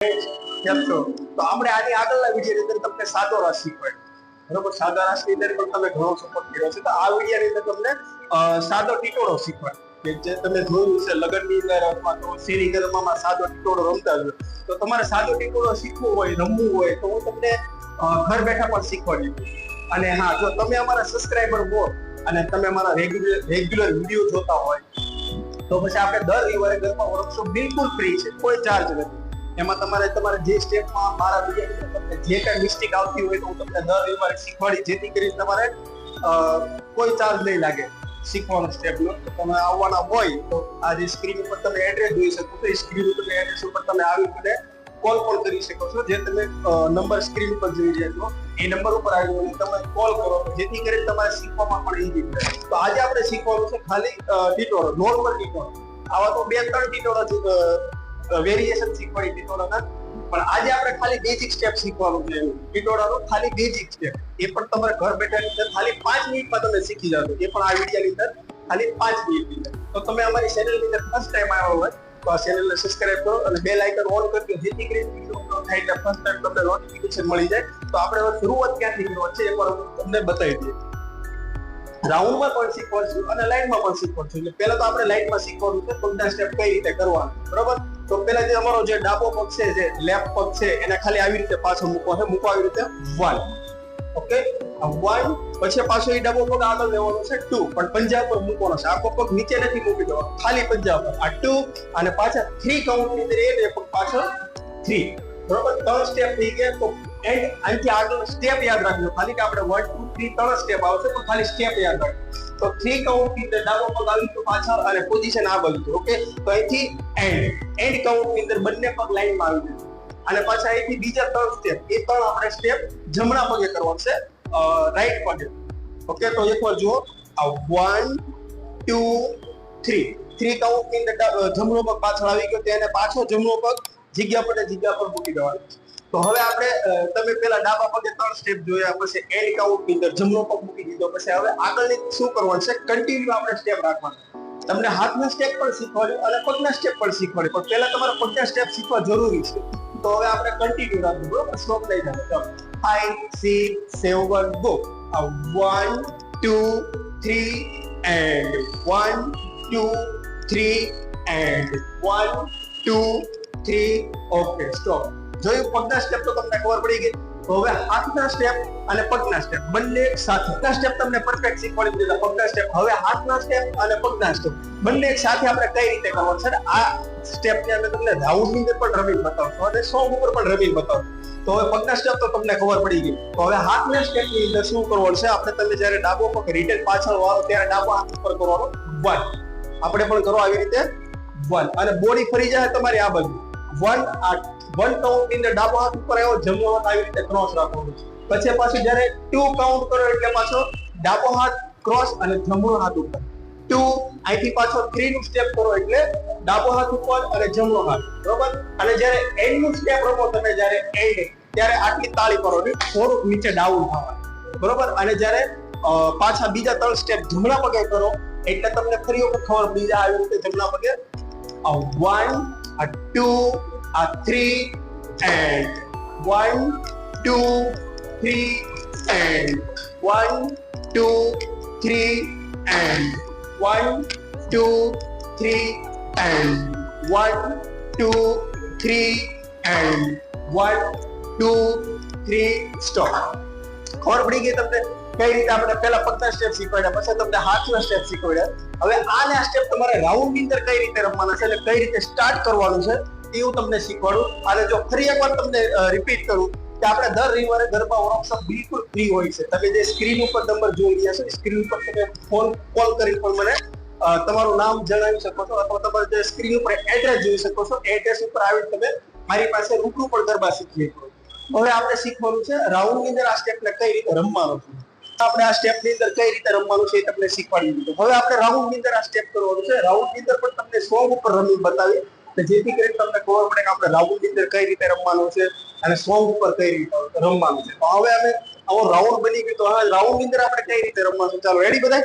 કેમ તો આપણે આની આગળના વિડીયોની અંદર તમને સાદો રાસ શીખવાડ્યો બરોબર? સાદા રાસની અંદર પણ તમે ઘણો સપોર્ટ કર્યો છે. તો આ વિડીયોની અંદર તમને સાદો ટીટોળો શીખવાડ્યો જે તમે જોયું છે, લગ્નની અંદર અથવા તો શેરી ગરબામાં સાદો ટીટોળો રમતા હોય. તો તમારે સાદો ટીટોળો શીખવો હોય, રમવું હોય, તો હું તમને ઘર બેઠા પણ શીખવાડી અને હા, જો તમે અમારા સબસ્ક્રાઇબર હો અને તમે અમારા રેગ્યુલર રેગ્યુલર વીડિયો જોતા હોય, તો પછી આપણે દર રવિવારે ઘરમાં વર્કશોપ બિલકુલ ફ્રી છે. કોઈ ચાર્જ નથી. એમાં તમારે તમારે જે સ્ટેપમાં મારા તમને જે કાંઈ મિસ્ટેક આવતી હોય તો હું તમને દર રવિવારે શીખવાડી, જેથી કરી તમારે કોઈ ચાર્જ નહીં લાગે શીખવાનો સ્ટેપનો તમે આવવાના હોય તો આ જે સ્ક્રીન ઉપર તમે એડ્રેસ જોઈ શકો છો. એ સ્ક્રીન ઉપર એડ્રેસ ઉપર તમે આવી મને કોલ પણ કરી શકો છો. જે તમે નંબર સ્ક્રીન ઉપર જોઈ રહ્યા છો, એ નંબર ઉપર આવી તમે કોલ કરો જેથી કરી તમારે શીખવામાં પણ ઈઝી થાય તો આજે આપણે શીખવાનું છે ખાલી ટીટોળો નોર્મલ ટીટોળો. આવા તો બે ત્રણ ટીટોળો વેરિએશન શીખવાડી ટીટોળાના પણ આજે આપણે ખાલી બેઝિક સ્ટેપ શીખવાનું છે. ટીટોળાનો ખાલી બેઝિક સ્ટેપ એ પણ તમારે ઘર બેઠાની અંદર ખાલી પાંચ મિનિટમાં તમે શીખી જાવ એ પણ આ વિડીયોની અંદર ખાલી પાંચ મિનિટની અંદર. તો તમે અમારી ચેનલની અંદર ફર્સ્ટ ટાઈમ આવ્યો હોય, તો આ ચેનલને સબસ્ક્રાઇબ કરો અને બેલ આઇકન ઓન કરજો. જેથી કરીને વીડિયો અપલોડ થાય એટલે ફર્સ્ટ ટાઈમ તમને નોટિફિકેશન મળી જાય. તો આપણે શરૂઆત ક્યાંથી કરવાની છે એ પણ તમને બતાવી દઈએ રાઉન્ડમાં પણ શીખવાડશું અને લાઈનમાં પણ શીખવાડશું. એટલે પહેલા તો આપણે લાઈનમાં શીખવાનું છે, પંદર સ્ટેપ કઈ રીતે કરવાનું. બરોબર? તો પેલા જે અમારો જે ડાબો પગ છે, જે લેફ્ટ પગ છે, એને ખાલી આવી રીતે પાછો મૂકો. છે મૂકો આવી રીતે. વન ઓકે વન પછી પાછો એ ડાબો પગ આગળ લેવાનો છે ટુ પણ પંજા પર મૂકવાનો છે. આખો પગ નીચે નથી મૂકી દેવાનો. ખાલી પંજા પર. આ ટુ અને પાછા થ્રી કાઉન્ટની અંદર એ બે પગ પાછળ થ્રી બરોબર? ત્રણ સ્ટેપ થઈ ગયા તો એન્ડ અહીંથી આગળ સ્ટેપ યાદ રાખજો. ખાલી કે આપણે વન ટુ થ્રી ત્રણ સ્ટેપ આવશે, પણ ખાલી સ્ટેપ યાદ રાખજો. તો થ્રી કાઉન્ટની ડાબો પગ આવી ગયો પાછળ અને પોઝિશન આ બાજુ ઓકે તો અહીંથી એન્ડ એન્ડ કાઉન્ટની અંદર બંને પગ લાઈનમાં આવી જશે. અને પાછા અહીંથી બીજા ત્રણ સ્ટેપ એ ત્રણ આપણે સ્ટેપ જમણા પગે કરવા છે. રાઈટ પગે. ઓકે તો એકવાર જુઓ. આ વન ટુ થ્રી થ્રી કાઉન્ટની અંદર જમણો પગ પાછળ આવી ગયો. તેને પાછો જમણો પગ જગ્યા પર જગ્યા પર મૂકી દેવાનો તો હવે આપણે તમે પેલા ડાબા પગે ત્રણ સ્ટેપ જોયા, પછી એન્ડ કાઉન્ટની અંદર જમણો પગ મૂકી દીધો, પછી હવે આગળની શું કરવાનું છે? કન્ટિન્યુ આપણે સ્ટેપ રાખવાનું. તમને હાથના સ્ટેપ પણ શીખવાડ્યું અને પગના સ્ટેપ પણ શીખવાડ્યું. પણ પહેલા તમારે પગના સ્ટેપ શીખવા જરૂરી છે. તો હવે આપણે કન્ટિન્યુ રાખવું બરોબર? સ્ટોપ લઈ જાય. ચાલો. Five six seven go one two three and one two three and one two three okay stop જોયું પગના સ્ટેપ તો તમને ખબર પડી ગઈ. તો હવે હાથના સ્ટેપ અને પગના સ્ટેપ બંને સાથે સ્ટેપ તમને પરફેક્ટ શીખવાડી દીધા. પગના સ્ટેપ હવે હાથના સ્ટેપ અને પગના સ્ટેપ બંને સાથે આપણે કઈ રીતે કરવો છે? આ સ્ટેપની અંદર તમને રાઉન્ડની અંદર પણ રમીને બતાવશો. અને સોંગ ઉપર પણ રમીન બતાવશો. તો હવે પગના સ્ટેપ તો તમને ખબર પડી ગઈ. તો હવે હાથના સ્ટેપની અંદર શું કરવાનું છે? આપણે તમે જ્યારે ડાબો પગ રિટર્ન પાછળ વાળો, ત્યારે ડાબો હાથ ઉપર કરવાનો. વન આપણે પણ કરો આવી રીતે. વન અને બોડી ફરી જાય તમારી આ બાજુ. વન વન કાઉન્ટની અંદર ડાબો હાથ ઉપર આવ્યો, જમણો હાથ આવી રીતે ક્રોસ રાખવાનો પછી પાછું જ્યારે ટુ કાઉન્ટ કરો એટલે પાછો ડાબો હાથ ક્રોસ અને જમણો હાથ ઉપર. ટુ અહીંથી પાછો થ્રી નું સ્ટેપ કરો એટલે ડાબો હાથ ઉપર અને જમણો હાથ. બરોબર? અને જ્યારે એન્ડનું સ્ટેપ રમો તમે જ્યારે એન્ડ ત્યારે આટલી તાળી કરો ને થોડુંક નીચે ડાઉન થવાનું. બરોબર? અને જ્યારે પાછા બીજા ત્રણ સ્ટેપ જમણા પગે કરો, એટલે તમને ફરી વખત ખબર બીજા આવી રીતે જમણા પગે. One a two, a three, and one, two, three, and one, two, three, and one, two, three, and one, two, three, and one, two, three, stop. ખબર પડી ગઈ તમને કઈ રીતે આપણે પહેલા પગના સ્ટેપ શીખવાડ્યા, પછી તમને હાથના સ્ટેપ શીખવાડ્યા. હવે આ સ્ટેપ તમારે રાઉન્ડની અંદર કઈ રીતે રમવાના છે એટલે કઈ રીતે સ્ટાર્ટ કરવાનું છે, એ હું તમને શીખવાડું. અને જો ફરી એકવાર તમને રિપીટ કરું કે આપણે દર રવિવારે ગરબા વર્કશોપ બિલકુલ ફ્રી હોય છે. તમે જે સ્ક્રીન ઉપર નંબર જોઈ રહ્યા છો સ્ક્રીન ઉપર તમે ફોન કોલ કરી પણ મને તમારું નામ જણાવી શકો છો અથવા તમારે જે સ્ક્રીન ઉપર એડ્રેસ જોઈ શકો છો. એડ્રેસ ઉપર આવીને તમે મારી પાસે રૂબરૂ પણ ગરબા શીખી શકો હવે આપણે શીખવાનું છે રાઉન્ડની અંદર આ સ્ટેપ ને કઈ રીતે રમવાનું છે? આપણે આ સ્ટેપની અંદર કઈ રીતે રમવાનું છે એ તમને શીખવાડી દીધું. હવે આપણે રાઉન્ડની અંદર આ સ્ટેપ કરવાનું છે. રાઉન્ડની અંદર પણ તમને સોંગ ઉપર રમી બતાવી. જેથી કરીને તમને ખબર પડે કે આપણે રાઉન્ડની અંદર કઈ રીતે રમવાનું છે અને સોંગ ઉપર કઈ રીતે રમવાનું છે. તો હવે અમે આવો રાઉન્ડ બની ગયો તો હવે રાઉન્ડની અંદર આપણે કઈ રીતે રમવાનું ચાલો રેડી બધા